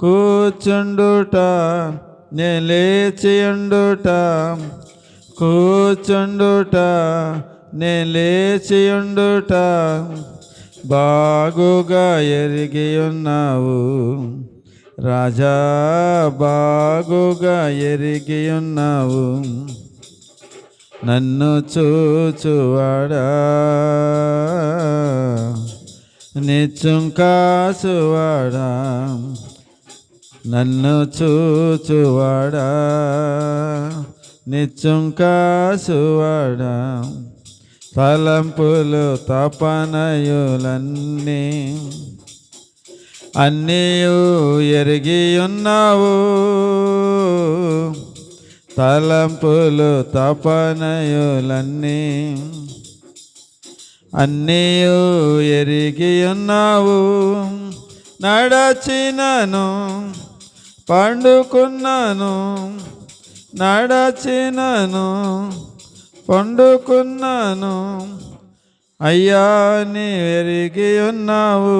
కూర్చుండుట నే లేచియుండుట. కూర్చుండుట నే లేచియుండుట. బాగుగా ఎరిగి ఉన్నావు రాజా బాగుగా ఎరిగి ఉన్నావు నన్ను చూచువాడా. నిత్యం కాసువాడా. నన్ను చూచువాడా? నిత్యం కాసువాడా? తలంపులు తపనయులన్నీ అన్నీయు ఎరిగి ఉన్నావు తలంపులు తపనయులన్నీ అన్నీయు ఎరిగి ఉన్నావు నడచినను పండుకున్నాను నడచినను పండుకున్నాను. అయ్యా నీ ఎరిగి ఉన్నావు.